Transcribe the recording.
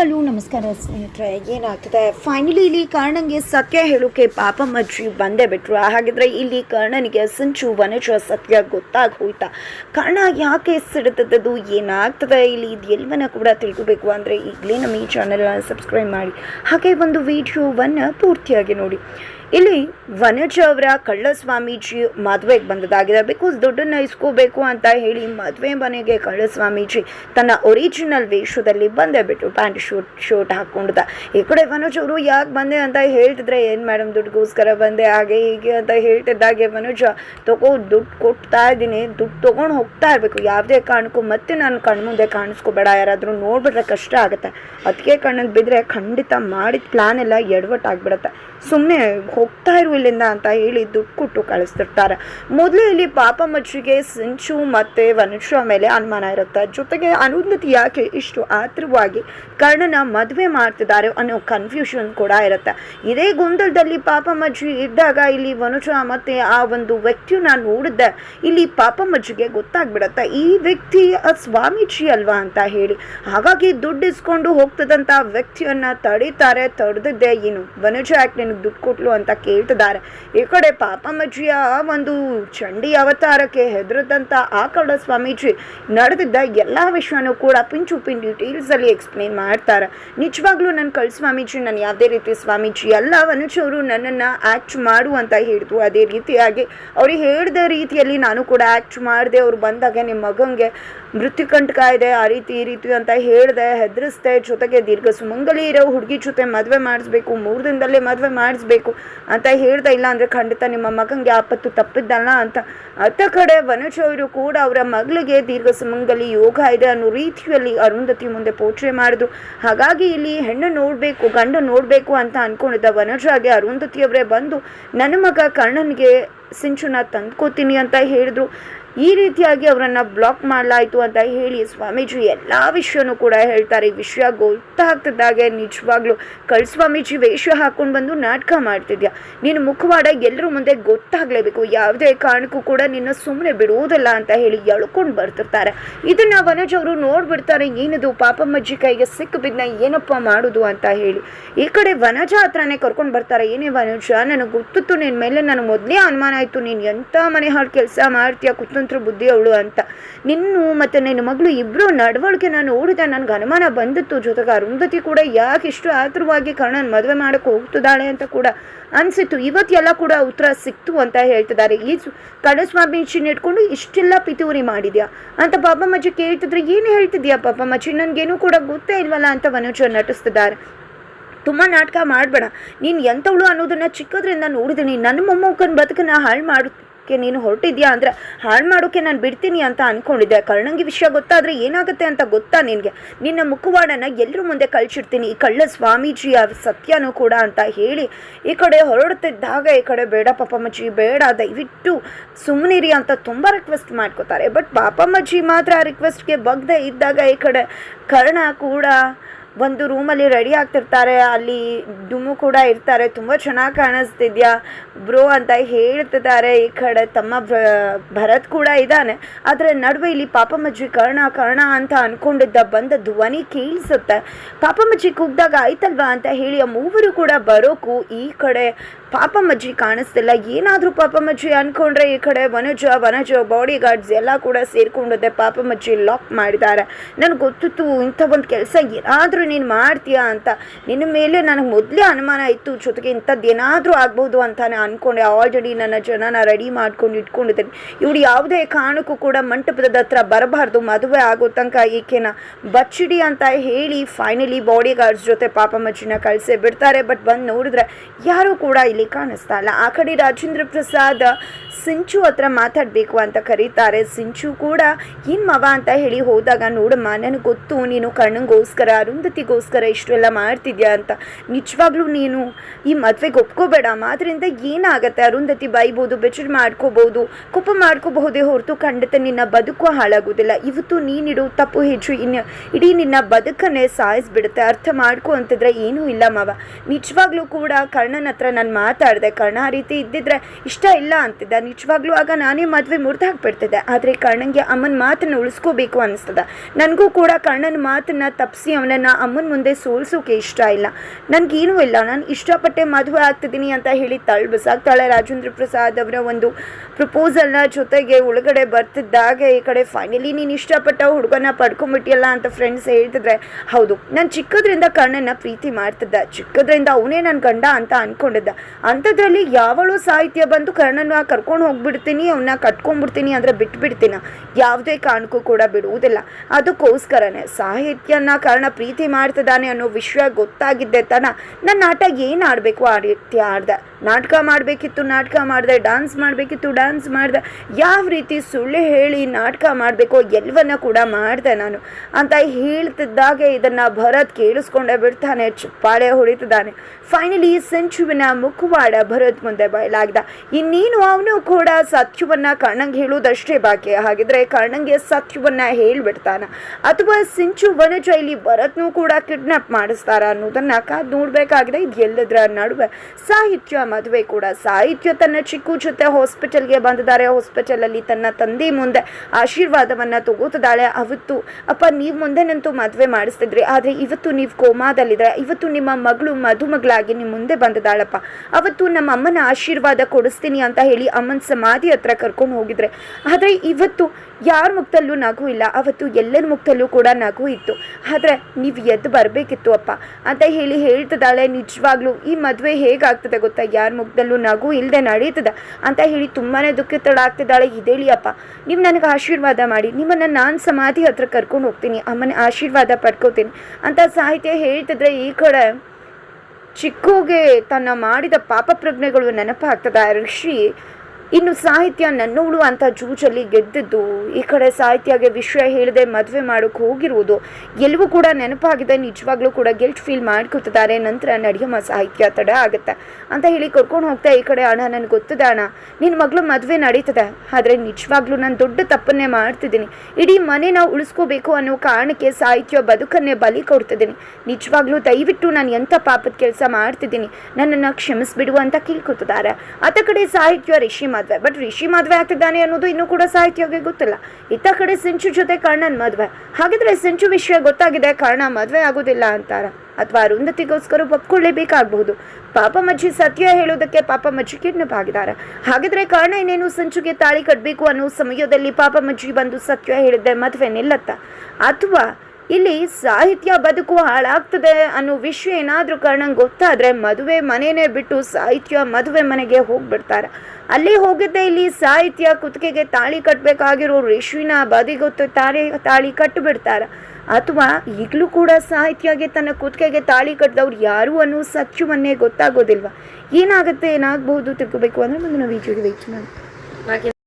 ಅಲ್ಲೂ, ನಮಸ್ಕಾರ ಸ್ನೇಹಿತರೆ. ಏನಾಗ್ತದೆ? ಫೈನಲಿ ಇಲ್ಲಿ ಕರ್ಣನ್ಗೆ ಸತ್ಯ ಹೇಳೋಕೆ ಪಾಪಮ್ಮಜ್ಜಿ ಬಂದೇ ಬಿಟ್ರು. ಹಾಗಿದ್ರೆ ಇಲ್ಲಿ ಕರ್ಣನಿಗೆ ಸಂಚು, ವನಜ, ಸತ್ಯ ಗೊತ್ತಾಗ ಹೋಯ್ತಾ. ಕರ್ಣ ಯಾಕೆ ಸಿಡುತ್ತದ್ದು ಏನಾಗ್ತದೆ? ಇಲ್ಲಿ ಇದು ಎಲ್ಲವನ್ನ ಕೂಡ ತಿಳ್ಕೋಬೇಕು ಅಂದರೆ ಈಗಲೇ ನಮ್ಮ ಈ ಚಾನಲ್ನ ಸಬ್ಸ್ಕ್ರೈಬ್ ಮಾಡಿ. ಹಾಗೆ ಒಂದು ವಿಡಿಯೋವನ್ನು ಪೂರ್ತಿಯಾಗಿ ನೋಡಿ. ಇಲ್ಲಿ ವನಜ ಅವರ ಕಳ್ಳ ಸ್ವಾಮೀಜಿ ಮದುವೆಗೆ ಬಂದದಾಗಿದೆ ಬಿಕಾಸ್ ದುಡ್ಡನ್ನು ಇಸ್ಕೋಬೇಕು ಅಂತ ಹೇಳಿ ಮದುವೆ ಮನೆಗೆ ಕಳ್ಳ ಸ್ವಾಮೀಜಿ ತನ್ನ ಒರಿಜಿನಲ್ ವೇಷದಲ್ಲಿ ಬಂದೇ ಬಿಟ್ಟು ಪ್ಯಾಂಟ್ ಶೂಟ್ ಶೂಟ್ ಹಾಕ್ಕೊಂಡಿದ್ದ ಈ ಕಡೆ ವನೋಜ್ ಅವರು ಯಾಕೆ ಬಂದೆ ಅಂತ ಹೇಳ್ತಿದ್ರೆ, ಏನು ಮೇಡಮ್ ದುಡ್ಡುಗೋಸ್ಕರ ಬಂದೆ, ಹಾಗೆ ಹೀಗೆ ಅಂತ ಹೇಳ್ತಿದ್ದಾಗೆ ವನೋಜ ತಗೋ, ದುಡ್ಡು ಕೊಡ್ತಾ ಇದ್ದೀನಿ, ದುಡ್ಡು ತೊಗೊಂಡು ಹೋಗ್ತಾ ಇರಬೇಕು. ಯಾವುದೇ ಕಾರಣಕ್ಕೂ ಮತ್ತೆ ನಾನು ಕಣ್ಮುಂದೆ ಕಾಣಿಸ್ಕೋಬೇಡ. ಯಾರಾದರೂ ನೋಡ್ಬಿಟ್ರೆ ಕಷ್ಟ ಆಗುತ್ತೆ. ಅದಕ್ಕೆ ಕಣ್ಣಿಗೆ ಬಿದ್ದರೆ ಖಂಡಿತ ಮಾಡಿದ ಪ್ಲಾನ್ ಎಲ್ಲ ಎಡವಟ್ಟಾಗ್ಬಿಡುತ್ತೆ. ಸುಮ್ಮನೆ ಹೋಗ್ತಾ ಇರು ಇಲ್ಲಿಂದ ಅಂತ ಹೇಳಿ ದುಡ್ಡು ಕೊಟ್ಟು ಕಳಿಸ್ತಿರ್ತಾರೆ. ಮೊದಲು ಇಲ್ಲಿ ಪಾಪ ಮಜ್ಜಿಗೆ, ಸಿಂಚು ಮತ್ತು ವನುಷ ಮೇಲೆ ಅನುಮಾನ ಇರುತ್ತೆ. ಜೊತೆಗೆ ಅನುನ್ನತಿ ಯಾಕೆ ಇಷ್ಟು ಆತುರವಾಗಿ ಕರ್ಣನ ಮದುವೆ ಮಾಡ್ತಿದ್ದಾರೆ ಅನ್ನೋ ಕನ್ಫ್ಯೂಷನ್ ಕೂಡ ಇರುತ್ತೆ. ಇದೇ ಗೊಂದಲದಲ್ಲಿ ಪಾಪ ಮಜ್ಜಿ ಇದ್ದಾಗ ಇಲ್ಲಿ ವನುಷ ಮತ್ತು ಆ ಒಂದು ವ್ಯಕ್ತಿಯು ನಾನು ನೋಡಿದ್ದೆ. ಇಲ್ಲಿ ಪಾಪ ಮಜ್ಜಿಗೆ ಗೊತ್ತಾಗ್ಬಿಡತ್ತೆ. ಈ ವ್ಯಕ್ತಿ ಸ್ವಾಮೀಜಿ ಅಲ್ವಾ ಅಂತ ಹೇಳಿ. ಹಾಗಾಗಿ ದುಡ್ಡು ಇಸ್ಕೊಂಡು ಹೋಗ್ತದಂತ ವ್ಯಕ್ತಿಯನ್ನ ತಡೀತಾರೆ, ತಡೆದಿದ್ದೆ. ಏನು ವನುಜ ಯಾಕೆ ನಿನಗೆ ದುಡ್ಡು ಕೊಟ್ಲು ಅಂತ ಕೇಳ್ತಿದ್ದಾರೆ. ಈ ಕಡೆ ಪಾಪಮ್ಮಜ್ಜಿಯ ಒಂದು ಚಂಡಿ ಅವತಾರಕ್ಕೆ ಹೆದರದಂತ ಆ ಕಡ ಸ್ವಾಮೀಜಿ ನಡೆದಿದ್ದ ಎಲ್ಲ ವಿಷಯನೂ ಕೂಡ ಪಿಂಚು ಪಿನ್ ಡೀಟೇಲ್ಸಲ್ಲಿ ಎಕ್ಸ್ಪ್ಲೇನ್ ಮಾಡ್ತಾರೆ. ನಿಜವಾಗ್ಲೂ ನನ್ನ ಕಳ್ ಸ್ವಾಮೀಜಿ, ನಾನು ಯಾವುದೇ ರೀತಿ ಸ್ವಾಮೀಜಿ ಎಲ್ಲ ಮನುಷ್ಯರು ನನ್ನನ್ನು ಆ್ಯಕ್ಟ್ ಮಾಡು ಅಂತ ಹೇಳಿದ್ರು ಅದೇ ರೀತಿಯಾಗಿ ಅವ್ರಿಗೆ ಹೇಳಿದ ರೀತಿಯಲ್ಲಿ ನಾನು ಕೂಡ ಆ್ಯಕ್ಟ್ ಮಾಡಿದೆ. ಅವ್ರು ಬಂದಾಗ ನಿಮ್ಮ ಮಗಂಗೆ ಮೃತ್ಯುಕಂಟಕ ಇದೆ, ಆ ರೀತಿ ಈ ರೀತಿ ಅಂತ ಹೇಳಿದೆ, ಹೆದರಿಸ್ದೆ, ಜೊತೆಗೆ ದೀರ್ಘ ಸುಮಂಗಲಿ ಇರೋ ಹುಡುಗಿ ಜೊತೆ ಮದುವೆ ಮಾಡಿಸ್ಬೇಕು, ಮೂರು ದಿನದಲ್ಲೇ ಮದುವೆ ಮಾಡಿಸ್ಬೇಕು ಅಂತ ಹೇಳ್ದೆ. ಇಲ್ಲ ಅಂದರೆ ಖಂಡಿತ ನಿಮ್ಮ ಮಗನಿಗೆ ಆಪತ್ತು ತಪ್ಪಿದ್ದಲ್ಲ ಅಂತ. ಅತ್ತ ಕಡೆ ವನಜ್ ಕೂಡ ಅವರ ಮಗಳಿಗೆ ದೀರ್ಘ ಸುಮಂಗಲಿ ಯೋಗ ಇದೆ ಅನ್ನೋ ರೀತಿಯಲ್ಲಿ ಅರುಂಧತಿ ಮುಂದೆ ಪೋಚೆ ಮಾಡಿದ್ರು. ಹಾಗಾಗಿ ಇಲ್ಲಿ ಹೆಣ್ಣು ನೋಡಬೇಕು, ಗಂಡು ನೋಡಬೇಕು ಅಂತ ಅಂದ್ಕೊಂಡಿದ್ದ ವನಜಾಗೆ ಅರುಂಧತಿಯವರೇ ಬಂದು, ನನ್ನ ಮಗ ಕರ್ಣನಿಗೆ ಸಿಂಚುನ ತಂದ್ಕೋತೀನಿ ಅಂತ ಹೇಳಿದ್ರು. ಈ ರೀತಿಯಾಗಿ ಅವರನ್ನು ಬ್ಲಾಕ್ ಮಾಡಲಾಯಿತು ಅಂತ ಹೇಳಿ ಸ್ವಾಮೀಜಿ ಎಲ್ಲ ವಿಷಯನೂ ಕೂಡ ಹೇಳ್ತಾರೆ. ಈ ವಿಷಯ ಗೊತ್ತಾಗ್ತಿದ್ದಾಗೆ ನಿಜವಾಗ್ಲೂ. ಕಳ್ ಸ್ವಾಮೀಜಿ ವೇಷ ಹಾಕೊಂಡು ಬಂದು ನಾಟಕ ಮಾಡ್ತಿದ್ಯಾ? ನೀನು ಮುಖವಾಡ ಎಲ್ಲರ ಮುಂದೆ ಗೊತ್ತಾಗಲೇಬೇಕು. ಯಾವುದೇ ಕಾರಣಕ್ಕೂ ಕೂಡ ನಿನ್ನ ಸುಮ್ಮನೆ ಬಿಡುವುದಿಲ್ಲ ಅಂತ ಹೇಳಿ ಎಳ್ಕೊಂಡು ಬರ್ತಿರ್ತಾರೆ. ಇದನ್ನ ವನಜ್ ಅವರು ನೋಡ್ಬಿಡ್ತಾರೆ. ಏನದು ಪಾಪಮ್ಮಜ್ಜಿ ಕೈಗೆ ಸಿಕ್ಕ ಬಿದ್ದ ಏನಪ್ಪ ಮಾಡುದು ಅಂತ ಹೇಳಿ. ಈ ಕಡೆ ವನಜ ಹತ್ರನೇ ಕರ್ಕೊಂಡು ಬರ್ತಾರೆ. ಏನೇ ವನಜ, ನನಗೆ ಗೊತ್ತಿತ್ತು ನಿನ್ನ ಮೇಲೆ. ನಾನು ಮೊದಲೇ ಅನುಮಾನ ಆಯಿತು ನೀನು ಎಂಥ ಮನೆ ಹಾಳು ಕೆಲಸ ಮಾಡ್ತೀಯ? ಕುತಂತ್ರ ಬುದ್ಧಿ ಅವಳು ಅಂತ. ನಿನ್ನು ಮತ್ತು ನಿನ್ನ ಮಗಳು ಇಬ್ಬರು ನಡವಳಿಕೆ ನಾನು ನೋಡಿದೆ ನನಗೆ ಅನುಮಾನ ಬಂದಿತ್ತು. ಜೊತೆಗೆ ಅರುಂಧತಿ ಕೂಡ ಯಾಕೆ ಇಷ್ಟು ಆತುರವಾಗಿ ಕರ್ಣನ್ ಮದುವೆ ಮಾಡೋಕ್ಕೆ ಹೋಗ್ತಿದ್ದಾಳೆ ಅಂತ ಕೂಡ ಅನಿಸಿತ್ತು. ಇವತ್ತೆಲ್ಲ ಕೂಡ ಉತ್ತರ ಸಿಕ್ತು ಅಂತ ಹೇಳ್ತಿದ್ದಾರೆ. ಈ ಸು- ಕಡೆ ಸ್ವಾಮೀಜಿನ ಇಟ್ಕೊಂಡು ಇಷ್ಟೆಲ್ಲ ಪಿತೂರಿ ಮಾಡಿದ್ಯಾ? ಅಂತ ಪಾಪಮ್ಮಜ್ಜಿ ಕೇಳ್ತಿದ್ರೆ ಏನು ಹೇಳ್ತಿದ್ಯಾ ಪಾಪಮ್ಮಜ್ಜಿ? ನನಗೇನು ಕೂಡ ಗೊತ್ತೇ ಇಲ್ವಲ್ಲ ಅಂತ ಮನೋಜ ನಟಿಸ್ತಿದ್ದಾರೆ. ತುಂಬ ನಾಟಕ ಮಾಡಬೇಡ. ನೀನು ಎಂಥವಳು ಅನ್ನೋದನ್ನು ಚಿಕ್ಕದ್ರಿಂದ ನೋಡಿದ್ದೀನಿ ನನ್ನ ಮೊಮ್ಮಕ್ಕನ ಬದುಕನ್ನು ಹಾಳು ಮಾಡೋಕ್ಕೆ ನೀನು ಹೊರಟಿದ್ಯಾ ಅಂದರೆ ಹಾಳು ಮಾಡೋಕ್ಕೆ ನಾನು ಬಿಡ್ತೀನಿ ಅಂತ ಅಂದ್ಕೊಂಡಿದ್ದೆ ಕರ್ಣಂಗಿ ವಿಷಯ ಗೊತ್ತಾದರೆ ಏನಾಗುತ್ತೆ ಅಂತ ಗೊತ್ತಾ ನಿನಗೆ? ನಿನ್ನ ಮುಖವಾಡನ ಎಲ್ಲರ ಮುಂದೆ ಕಳ್ಸಿಡ್ತೀನಿ. ಈ ಕಳ್ಳ ಸ್ವಾಮೀಜಿಯ ಸತ್ಯನೂ ಕೂಡ ಅಂತ ಹೇಳಿ ಈ ಕಡೆ ಹೊರಡುತ್ತಿದ್ದಾಗ ಈ ಕಡೆ ಬೇಡ ಪಾಪಮ್ಮಜ್ಜಿ, ಬೇಡ. ದಯವಿಟ್ಟು ಸುಮ್ಮನಿರಿ ಅಂತ ತುಂಬ ರಿಕ್ವೆಸ್ಟ್ ಮಾಡ್ಕೋತಾರೆ. ಬಟ್ ಪಾಪಮ್ಮಜ್ಜಿ ಮಾತ್ರ ಆ ರಿಕ್ವೆಸ್ಟ್ಗೆ ಬಗ್ದೆ ಇದ್ದಾಗ ಈ ಕಡೆ ಕರ್ಣ ಕೂಡ ಒಂದು ರೂಮಲ್ಲಿ ರೆಡಿ ಆಗ್ತಿರ್ತಾರೆ, ಅಲ್ಲಿ ಡುಮು ಕೂಡ ಇರ್ತಾರೆ, ತುಂಬ ಚೆನ್ನಾಗಿ ಕಾಣಿಸ್ತಿದ್ಯಾ ಬ್ರೋ ಅಂತ ಹೇಳ್ತಿದ್ದಾರೆ ಈ ಕಡೆ. ತಮ್ಮ ಭರತ್ ಕೂಡ ಇದ್ದಾನೆ. ಆದರೆ ನಡುವೆ ಇಲ್ಲಿ ಪಾಪಮಜ್ಜಿ ಕರ್ಣ ಕರ್ಣ ಅಂತ ಅಂದ್ಕೊಂಡಿದ್ದ ಬಂದ ಧ್ವನಿ ಕೇಳಿಸುತ್ತೆ. ಪಾಪಮಜ್ಜಿ ಕುಗ್ದಾಗ ಆಯ್ತಲ್ವಾ ಅಂತ ಹೇಳಿ ಆ ಮೂವರು ಕೂಡ ಬರೋಕು ಈ ಕಡೆ ಪಾಪಮ್ಮಜ್ಜಿ ಕಾಣಿಸ್ತಿಲ್ಲ. ಏನಾದರೂ ಪಾಪಮ್ಮಜ್ಜಿ ಅನ್ಕೊಂಡ್ರೆ ಈ ಕಡೆ ವನಜ ವನಜ ಬಾಡಿ ಗಾರ್ಡ್ಸ್ ಎಲ್ಲ ಕೂಡ ಸೇರ್ಕೊಂಡಿದ್ದೆ ಪಾಪಮ್ಮಜ್ಜಿ ಲಾಕ್ ಮಾಡಿದ್ದಾರೆ. ನನಗೆ ಗೊತ್ತಿತ್ತು ಇಂಥ ಒಂದು ಕೆಲಸ ಏನಾದರೂ ನೀನು ಮಾಡ್ತೀಯಾ ಅಂತ. ನಿನ್ನ ಮೇಲೆ ನನಗೆ ಮೊದಲೇ ಅನುಮಾನ ಇತ್ತು ಜೊತೆಗೆ ಇಂಥದ್ದು ಏನಾದರೂ ಆಗ್ಬೋದು ನಾನು ಅಂದ್ಕೊಂಡೆ ಆಲ್ರೆಡಿ ನನ್ನ ಜನನ ರೆಡಿ ಮಾಡ್ಕೊಂಡು ಇಟ್ಕೊಂಡಿದ್ದೀನಿ. ಇವಳು ಯಾವುದೇ ಕಾರಣಕ್ಕೂ ಕೂಡ ಮಂಟಪದ ಹತ್ರ ಬರಬಾರ್ದು. ಮದುವೆ ಆಗೋ ತನಕ ಈಕೆನ ಬಚ್ಚಿಡಿ ಅಂತ ಹೇಳಿ ಫೈನಲಿ ಬಾಡಿ ಗಾರ್ಡ್ಸ್ ಜೊತೆ ಪಾಪಮ್ಮಜ್ಜಿನ ಕಳಿಸೇ ಬಿಡ್ತಾರೆ. ಬಟ್ ಬಂದು ನೋಡಿದ್ರೆ ಯಾರೂ ಕೂಡ ಇಲ್ಲಿ ಕಾಣಿಸ್ತಾ ಇಲ್ಲ. ಆ ಕಡೆ ರಾಜೇಂದ್ರ ಪ್ರಸಾದ್, ಸಿಂಚು ಹತ್ರ ಮಾತಾಡಬೇಕು ಅಂತ ಕರೀತಾರೆ. ಸಿಂಚು ಕೂಡ, ಏನು ಮವ ಅಂತ ಹೇಳಿ ಹೋದಾಗ ನೋಡಮ್ಮ, ನನಗೆ ಗೊತ್ತು, ನೀನು ಕಣ್ಣಂಗೋಸ್ಕರ, ಅರುಂಧತಿಗೋಸ್ಕರ ಇಷ್ಟೆಲ್ಲ ಮಾಡ್ತಿದ್ಯಾ ಅಂತ. ನಿಜವಾಗ್ಲೂ ನೀನು ಈ ಮದುವೆಗೆ ಒಪ್ಕೋಬೇಡ. ಅದರಿಂದ ಏನಾಗತ್ತೆ? ಅರುಂಧತಿ ಬೈಬೋದು ಬೆಚ್ಚರು ಮಾಡ್ಕೋಬೋದು ಕುಪ್ಪ ಮಾಡ್ಕೋಬಹುದೇ ಹೊರತು ಖಂಡಿತ ನಿನ್ನ ಬದುಕು ಹಾಳಾಗೋದಿಲ್ಲ ಇವತ್ತು ನೀನಿಡು ತಪ್ಪು ಹೆಚ್ಚು ಇನ್ನು ಇಡೀ ನಿನ್ನ ಬದುಕನ್ನೇ ಸಾಯಿಸ್ಬಿಡುತ್ತೆ. ಅರ್ಥ ಮಾಡ್ಕೊ ಅಂತಿದ್ರೆ ಏನೂ ಇಲ್ಲ ಮಾವ. ನಿಜವಾಗ್ಲೂ ಕೂಡ ಕರ್ಣನ ಹತ್ರ ನಾನು ಮಾತಾಡಿದೆ. ಕರ್ಣ ಆ ರೀತಿ ಇದ್ದಿದ್ರೆ ಇಷ್ಟ ಇಲ್ಲ ಅಂತಿದ್ದ. ನಿಜವಾಗ್ಲೂ ಆಗ ನಾನೇ ಮದುವೆ ಮುರಿದು ಹಾಕ್ಬಿಡ್ತಿದ್ದೆ ಆದರೆ ಕರ್ಣಂಗೆ ಅಮ್ಮನ ಮಾತನ್ನು ಉಳಿಸ್ಕೋಬೇಕು ಅನಿಸ್ತದ. ನನಗೂ ಕೂಡ ಕರ್ಣನ ಮಾತನ್ನು ತಪ್ಪಿಸಿ ಅವನನ್ನು ಅಮ್ಮನ ಮುಂದೆ ಸೋಲ್ಸೋಕೆ ಇಷ್ಟ ಇಲ್ಲ. ನನಗೇನೂ ಇಲ್ಲ. ನಾನು ಇಷ್ಟಪಟ್ಟೆ ಮದುವೆ ಆಗ್ತಿದ್ದೀನಿ ಅಂತ ಹೇಳಿ ತಳ್ಬಸಾಗ್ತಾಳೆ ರಾಜೇಂದ್ರ ಪ್ರಸಾದ್ ಅವರ ಒಂದು ಪ್ರಪೋಸಲ್ನ ಜೊತೆಗೆ ಒಳಗಡೆ ಬರ್ತಿದ್ದಾಗ ಈ ಕಡೆ. ಫೈನಲಿ ನೀನು ಇಷ್ಟಪಟ್ಟ ಹುಡುಗನ ಪಡ್ಕೊಂಬಿಟ್ಟಿಯಲ್ಲ ಅಂತ ಫ್ರೆಂಡ್ಸ್ ಹೇಳ್ತಿದ್ರೆ, ಹೌದು. ನಾನು ಚಿಕ್ಕದ್ರಿಂದ ಕರ್ಣನ ಪ್ರೀತಿ ಮಾಡ್ತಿದ್ದ. ಚಿಕ್ಕದ್ರಿಂದ ಅವನೇ ನನ್ನ ಗಂಡ ಅಂತ ಅನ್ಕೊಂಡಿದ್ದ. ಅಂಥದ್ರಲ್ಲಿ ಯಾವಳು ಸಾಹಿತ್ಯ ಬಂದು ಕರ್ಣನ ಕರ್ಕೊಂಡು ಹೋಗ್ಬಿಡ್ತೀನಿ ಅವನ್ನ ಕಟ್ಕೊಂಡ್ಬಿಡ್ತೀನಿ ಅಂದರೆ ಬಿಟ್ಬಿಡ್ತೀನ? ಯಾವುದೇ ಕಾರಣಕ್ಕೂ ಕೂಡ ಬಿಡುವುದಿಲ್ಲ. ಅದಕ್ಕೋಸ್ಕರನೇ ಸಾಹಿತ್ಯನ ಕರ್ಣ ಪ್ರೀತಿ ಮಾಡ್ತಿದ್ದಾನೆ ಅನ್ನೋ ವಿಷಯ ಗೊತ್ತಾಗಿದ್ದೆ ತನ. ನನ್ನ ಆಟ ಏನು ಆಡಬೇಕು ಆ ರೀತಿ ಆಡ್ದೆ? ನಾಟಕ ಮಾಡಬೇಕಿತ್ತು, ನಾಟಕ ಮಾಡಿದೆ. ಡ್ಯಾನ್ಸ್ ಮಾಡಬೇಕಿತ್ತು ಡ್ಯಾನ್ಸ್ ಮಾಡಿದೆ. ಯಾವ ರೀತಿ ಸುಳ್ಳು ಹೇಳಿ ನಾಟಕ ಮಾಡಬೇಕೋ ಎಲ್ಲವನ್ನ ಕೂಡ ಮಾಡಿದೆ ನಾನು. ಅಂತ ಹೇಳ್ತಿದ್ದಾಗೆ ಇದನ್ನು ಭರತ್ ಕೇಳಿಸ್ಕೊಂಡೇ ಬಿಡ್ತಾನೆ, ಚಪ್ಪಾಳೆ ಹೊಡಿತಿದ್ದಾನೆ. ಫೈನಲಿ ಸಂಚುವಿನ ಮುಖವಾಡ ಭರತ್ ಮುಂದೆ ಬಯಲಾಗ್ದ. ಇನ್ನೇನು ಅವನು ಕೂಡ ಸತ್ಯವನ್ನ ಕರ್ಣಂಗೆ ಹೇಳುವುದಷ್ಟೇ ಬಾಕಿ. ಹಾಗಿದ್ರೆ ಕರ್ಣಂಗೆ ಸತ್ಯವನ್ನ ಹೇಳ್ಬಿಡ್ತಾನ. ಅಥವಾ ಸಿಂಚು ವನಜ ಇಲ್ಲಿ ಭರತ್ನೂ ಕೂಡ ಕಿಡ್ನಾಪ್ ಮಾಡಿಸ್ತಾರ ಅನ್ನೋದನ್ನ ಕಾದ್ ನೋಡ್ಬೇಕಾಗಿದೆ. ಇದು ಎಲ್ಲದರ ನಡುವೆ ಸಾಹಿತ್ಯ ಮದುವೆ ಕೂಡ. ಸಾಹಿತ್ಯ ತನ್ನ ಚಿಕ್ಕು ಜೊತೆ ಹಾಸ್ಪಿಟಲ್ಗೆ ಬಂದಿದ್ದಾರೆ. ಹಾಸ್ಪಿಟಲ್ ಅಲ್ಲಿ ತನ್ನ ತಂದೆ ಮುಂದೆ ಆಶೀರ್ವಾದವನ್ನ ತಗೋತದಾಳೆ ಅವತ್ತು, ಅಪ್ಪ, ನೀವು ಮುಂದೆ ನಿಂತು ಮದುವೆ ಮಾಡಿಸ್ತಿದ್ರಿ. ಆದ್ರೆ ಇವತ್ತು ನೀವು ಕೋಮಾದಲ್ಲಿದ್ರೆ, ಇವತ್ತು ನಿಮ್ಮ ಮಗಳು ಮದುಮಗಳಾಗಿ ನಿಮ್ಮ ಮುಂದೆ ಬಂದಿದ್ದಾಳಪ್ಪ. ಅವತ್ತು ನಮ್ಮ ಅಮ್ಮನ ಆಶೀರ್ವಾದ ಕೊಡಿಸ್ತೀನಿ ಅಂತ ಹೇಳಿ ಅಮ್ಮನ ಸಮಾಧಿ ಹತ್ರ ಕರ್ಕೊಂಡು ಹೋಗಿದ್ರೆ. ಆದರೆ ಇವತ್ತು ಯಾರ ಮುಖದಲ್ಲೂ ನಗು ಇಲ್ಲ. ಅವತ್ತು ಎಲ್ಲರ ಮುಖದಲ್ಲೂ ಕೂಡ ನಗು ಇತ್ತು. ಆದರೆ ನೀವು ಎದ್ದು ಬರಬೇಕಿತ್ತು ಅಪ್ಪ ಅಂತ ಹೇಳಿ ಹೇಳ್ತದಾಳೆ ನಿಜವಾಗ್ಲೂ ಈ ಮದುವೆ ಹೇಗಾಗ್ತದೆ ಗೊತ್ತಾ? ಯಾರ ಮುಖದಲ್ಲೂ ನಗು ಇಲ್ಲದೆ ನಡೀತದೆ ಅಂತ ಹೇಳಿ ತುಂಬಾ ದುಃಖಿತಳಾಗ್ತಿದ್ದಾಳೆ. ಇದೇಳಿ ಅಪ್ಪ, ನೀವು ನನಗೆ ಆಶೀರ್ವಾದ ಮಾಡಿ. ನಿಮ್ಮನ್ನು ನಾನು ಸಮಾಧಿ ಹತ್ರ ಕರ್ಕೊಂಡು ಹೋಗ್ತೀನಿ. ಅಮ್ಮನ ಆಶೀರ್ವಾದ ಪಡ್ಕೋತೀನಿ ಅಂತ ಸಾಹಿತ್ಯ ಹೇಳ್ತಿದ್ರೆ ಈ ಕಡೆ ಚಿಕ್ಕುಗೆ ತನ್ನ ಮಾಡಿದ ಪಾಪ ಪ್ರಜ್ಞೆಗಳು ನೆನಪಾಗ್ತದ? ಋಷಿ ಇನ್ನು ಸಾಹಿತ್ಯ ನನ್ನೋಳು ಅಂತ ಜೂಜಲ್ಲಿ ಗೆದ್ದಿದ್ದು, ಈ ಕಡೆ ಸಾಹಿತ್ಯಗೆ ವಿಷಯ ಹೇಳದೆ ಮದುವೆ ಮಾಡೋಕೆ ಹೋಗಿರುವುದು ಎಲ್ಲವೂ ಕೂಡ ನೆನಪಾಗಿದೆ. ನಿಜವಾಗ್ಲೂ ಕೂಡ ಗಿಲ್ಟ್ ಫೀಲ್ ಮಾಡ್ಕೊತಿದ್ದಾರೆ. ನಂತರ ನಡೆಯಮ್ಮ ಸಾಹಿತ್ಯ ತಡ ಆಗುತ್ತೆ ಅಂತ ಹೇಳಿ ಕರ್ಕೊಂಡು ಹೋಗ್ತಾ ಈ ಕಡೆ ಅಣ್ಣ, ನನಗೆ ಗೊತ್ತದೆ ಅಣ್ಣ ನಿನ್ನ ಮಗಳು ಮದುವೆ ನಡೀತದೆ. ಆದರೆ ನಿಜವಾಗ್ಲೂ ನಾನು ದೊಡ್ಡ ತಪ್ಪನ್ನೇ ಮಾಡ್ತಿದ್ದೀನಿ. ಇಡೀ ಮನೆ ನಾವು ಉಳಿಸ್ಕೋಬೇಕು ಅನ್ನೋ ಕಾರಣಕ್ಕೆ ಸಾಹಿತ್ಯ ಬದುಕನ್ನೇ ಬಲಿ ಕೊಡ್ತಿದ್ದೀನಿ. ನಿಜವಾಗ್ಲೂ ದಯವಿಟ್ಟು ನಾನು ಎಂಥ ಪಾಪದ ಕೆಲಸ ಮಾಡ್ತಿದ್ದೀನಿ ನನ್ನನ್ನು ಕ್ಷಮಿಸ್ಬಿಡು ಅಂತ ಕೇಳ್ಕೊತಿದ್ದಾರೆ. ಆತ ಕಡೆ ಸಾಹಿತ್ಯ ರಿಷಿ ಮದುವೆ. ಬಟ್ ರಿಷಿ ಮದುವೆ ಆಗ್ತಿದ್ದಾನೆ ಅನ್ನೋದು ಇನ್ನೂ ಕೂಡ ಸಾಹಿತ್ಯವಾಗಿ ಗೊತ್ತಿಲ್ಲ. ಇತ್ತ ಕಡೆ ಸಿಂಚು ಜೊತೆ ಕರ್ಣನ್ ಮದುವೆ. ಹಾಗಿದ್ರೆ ಸಿಂಚು ವಿಷಯ ಗೊತ್ತಾಗಿದೆ, ಕರ್ಣ ಮದುವೆ ಆಗೋದಿಲ್ಲ ಅಂತಾರ. ಅಥವಾ ಅರುಂಧತಿಗೋಸ್ಕರ ಒಪ್ಕೊಳ್ಳೇಬೇಕಾಗಬಹುದು ಪಾಪ ಮಜ್ಜಿ ಸತ್ಯ ಹೇಳೋದಕ್ಕೆ ಪಾಪ ಮಜ್ಜಿ ಕಿಡ್ನಪ್ ಆಗಿದ್ದಾರೆ. ಹಾಗಿದ್ರೆ ಕರ್ಣ ಇನ್ನೇನು ಸಂಚುಗೆ ತಾಳಿ ಕಟ್ಟಬೇಕು ಅನ್ನೋ ಸಮಯದಲ್ಲಿ ಪಾಪ ಮಜ್ಜಿ ಬಂದು ಸತ್ಯ ಹೇಳಿದ್ದೆ ಮದುವೆ ನಿಲ್ಲತ್ತ? ಅಥವಾ ಇಲ್ಲಿ ಸಾಹಿತ್ಯ ಬದುಕು ಹಾಳಾಗ್ತದೆ ಅನ್ನೋ ವಿಷಯ ಏನಾದರೂ ಕಾರಣ ಗೊತ್ತಾದರೆ ಮದುವೆ ಮನೆಯೇ ಬಿಟ್ಟು ಸಾಹಿತ್ಯ ಮದುವೆ ಮನೆಗೆ ಹೋಗಿಬಿಡ್ತಾರೆ. ಅಲ್ಲಿ ಹೋಗಿದ್ದೆ ಇಲ್ಲಿ ಸಾಹಿತ್ಯ ಕುತ್ತಿಗೆಗೆ ತಾಳಿ ಕಟ್ಟಬೇಕಾಗಿರೋ ಋಷಿನ ಬದಿಗೊತ್ತು ತಾಳಿ ತಾಳಿ ಕಟ್ಟಿಬಿಡ್ತಾರೆ ಅಥವಾ ಈಗಲೂ ಕೂಡ ಸಾಹಿತ್ಯಗೆ ತನ್ನ ಕುತ್ತಿಗೆಗೆ ತಾಳಿ ಕಟ್ಟಿದವ್ರು ಯಾರು ಅನ್ನೋ ಸತ್ಯವನ್ನೇ ಗೊತ್ತಾಗೋದಿಲ್ವ? ಏನಾಗುತ್ತೆ, ಏನಾಗಬಹುದು ತಿಳ್ಕೋಬೇಕು ಅಂದರೆ ಮುಂದಿನ ವೀಡಿಯೋಗೆ ವೆಯ್ಟ್ ಮಾಡಿ